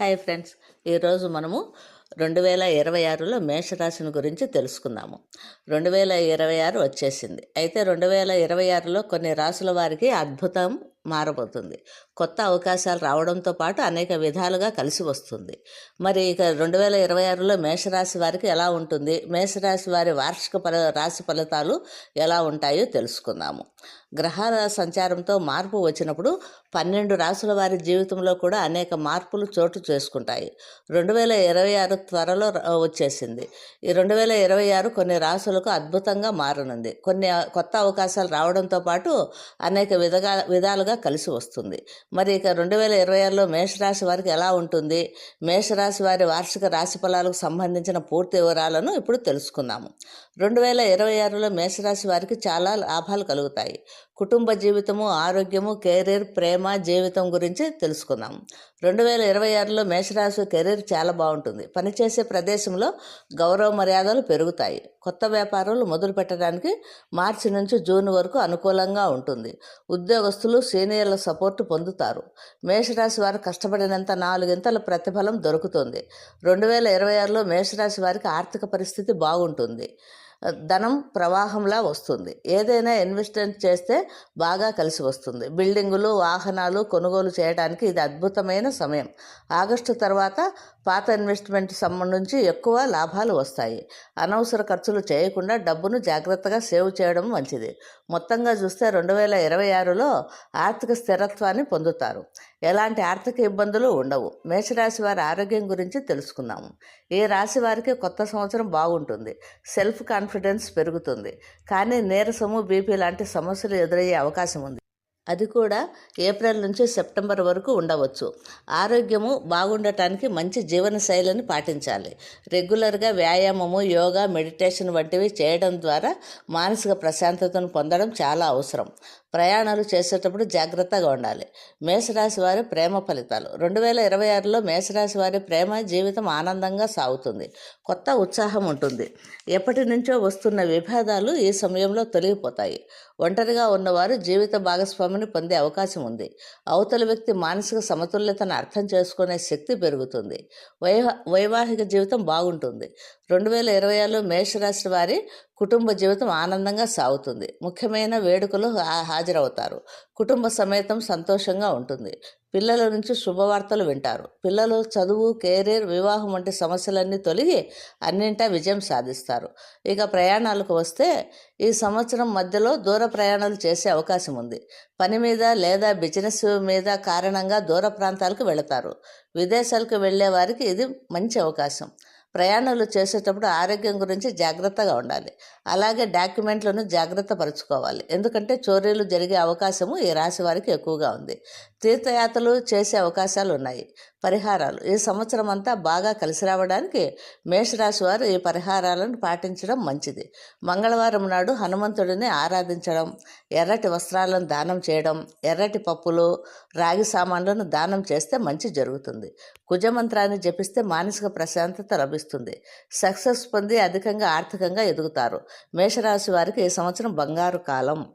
Hi friends. ఈరోజు మనము రెండు వేల ఇరవై ఆరులో మేషరాశిని గురించి తెలుసుకుందాము. రెండు వేల ఇరవై ఆరు వచ్చేసింది. అయితే రెండు వేల ఇరవై ఆరులో కొన్ని రాసుల వారికి అద్భుతం మారబోతుంది. కొత్త అవకాశాలు రావడంతో పాటు అనేక విధాలుగా కలిసి వస్తుంది. మరి ఇక రెండు వేల ఇరవై ఆరులో మేషరాశి వారికి ఎలా ఉంటుంది? మేషరాశి వారి వార్షిక ఫల రాశి ఫలితాలు ఎలా ఉంటాయో తెలుసుకుందాము. గ్రహాల సంచారంతో మార్పు వచ్చినప్పుడు పన్నెండు రాసుల వారి జీవితంలో కూడా అనేక మార్పులు చోటు చేసుకుంటాయి. రెండు వేల ఇరవై ఆరు త్వరలో వచ్చేసింది. ఈ రెండు వేల ఇరవై ఆరు కొన్ని రాసులకు అద్భుతంగా మారనుంది. కొన్ని కొత్త అవకాశాలు రావడంతో పాటు అనేక విధగా విధాలుగా కలిసి వస్తుంది. మరి ఇక రెండు వేల ఇరవై ఆరులో మేషరాశి వారికి ఎలా ఉంటుంది? మేషరాశి వారి వార్షిక రాశి ఫలాలకు సంబంధించిన పూర్తి వివరాలను ఇప్పుడు తెలుసుకుందాము. రెండు వేల ఇరవై ఆరులో మేషరాశి వారికి చాలా లాభాలు కలుగుతాయి. కుటుంబ జీవితము ఆరోగ్యము కెరీర్ ప్రేమ జీవితం గురించి తెలుసుకుందాం. రెండు వేల ఇరవై ఆరులో మేషరాశి కెరీర్ చాలా బాగుంటుంది. పనిచేసే ప్రదేశంలో గౌరవ మర్యాదలు పెరుగుతాయి. కొత్త వ్యాపారాలు మొదలు పెట్టడానికి మార్చి నుంచి జూన్ వరకు అనుకూలంగా ఉంటుంది. ఉద్యోగస్తులు సీనియర్ల సపోర్టు పొందుతారు. మేషరాశి వారు కష్టపడినంత నాలుగింతల ప్రతిఫలం దొరుకుతుంది. రెండు వేల ఇరవై ఆరులో మేషరాశి వారికి ఆర్థిక పరిస్థితి బాగుంటుంది. ధనం ప్రవాహంలా వస్తుంది. ఏదైనా ఇన్వెస్ట్మెంట్ చేస్తే బాగా కలిసి వస్తుంది. బిల్డింగులు వాహనాలు కొనుగోలు చేయడానికి ఇది అద్భుతమైన సమయం. ఆగస్టు తర్వాత పాత ఇన్వెస్ట్మెంట్ సంబంధించి ఎక్కువ లాభాలు వస్తాయి. అనవసర ఖర్చులు చేయకుండా డబ్బును జాగ్రత్తగా సేవ్ చేయడం మంచిది. మొత్తంగా చూస్తే రెండు వేల ఇరవై ఆరులో ఆర్థిక స్థిరత్వాన్ని పొందుతారు. ఎలాంటి ఆర్థిక ఇబ్బందులు ఉండవు. మేషరాశి వారి ఆరోగ్యం గురించి తెలుసుకుందాము. ఈ రాశి వారికి కొత్త సంవత్సరం బాగుంటుంది. సెల్ఫ్ కాన్ఫిడెన్స్ పెరుగుతుంది. కానీ నీరసము బీపీ లాంటి సమస్యలు ఎదురయ్యే అవకాశం ఉంది. అది కూడా ఏప్రిల్ నుంచి సెప్టెంబర్ వరకు ఉండవచ్చు. ఆరోగ్యము బాగుండటానికి మంచి జీవన శైలిని పాటించాలి. రెగ్యులర్గా వ్యాయామము యోగా మెడిటేషన్ వంటివి చేయడం ద్వారా మానసిక ప్రశాంతతను పొందడం చాలా అవసరం. ప్రయాణాలు చేసేటప్పుడు జాగ్రత్తగా ఉండాలి. మేషరాశి వారి ప్రేమ ఫలితాలు. రెండు వేల ఇరవై ఆరులో మేషరాశి వారి ప్రేమ జీవితం ఆనందంగా సాగుతుంది. కొత్త ఉత్సాహం ఉంటుంది. ఎప్పటి నుంచో వస్తున్న విభేదాలు ఈ సమయంలో తొలగిపోతాయి. ఒంటరిగా ఉన్నవారు జీవిత భాగస్వామిని పొందే అవకాశం ఉంది. అవతల వ్యక్తి మానసిక సమతుల్యతను అర్థం చేసుకునే శక్తి పెరుగుతుంది. వైవా వైవాహిక జీవితం బాగుంటుంది. రెండు వేల ఇరవై ఆరులో మేషరాశి వారి కుటుంబ జీవితం ఆనందంగా సాగుతుంది. ముఖ్యమైన వేడుకలు హా- హాజరవుతారు. కుటుంబ సమేతం సంతోషంగా ఉంటుంది. పిల్లల నుంచి శుభవార్తలు వింటారు. పిల్లలు చదువు కెరీర్ వివాహం వంటి సమస్యలన్నీ తొలగి అన్నింటా విజయం సాధిస్తారు. ఇక ప్రయాణాలకు వస్తే ఈ సంవత్సరం మధ్యలో దూర ప్రయాణాలు చేసే అవకాశం ఉంది. పని మీద లేదా బిజినెస్ మీద కారణంగా దూర ప్రాంతాలకు వెళతారు. విదేశాలకు వెళ్ళే వారికి ఇది మంచి అవకాశం. ప్రయాణాలు చేసేటప్పుడు ఆరోగ్యం గురించి జాగ్రత్తగా ఉండాలి. అలాగే డాక్యుమెంట్లను జాగ్రత్త పరుచుకోవాలి. ఎందుకంటే చోరీలు జరిగే అవకాశము ఈ రాశి వారికి ఎక్కువగా ఉంది. తీర్థయాత్రలు చేసే అవకాశాలు ఉన్నాయి. పరిహారాలు. ఈ సంవత్సరం అంతా బాగా కలిసి రావడానికి మేషరాశి వారు ఈ పరిహారాలను పాటించడం మంచిది. మంగళవారం నాడు హనుమంతుడిని ఆరాధించడం ఎర్రటి వస్త్రాలను దానం చేయడం ఎర్రటి పప్పులు రాగి సామాన్లను దానం చేస్తే మంచి జరుగుతుంది. కుజమంత్రాన్ని జపిస్తే మానసిక ప్రశాంతత లభిస్తుంది. సక్సెస్ పొంది అధికంగా ఆర్థికంగా ఎదుగుతారు. మేషరాశి వారికి ఈ సంవత్సరం బంగారు కాలం.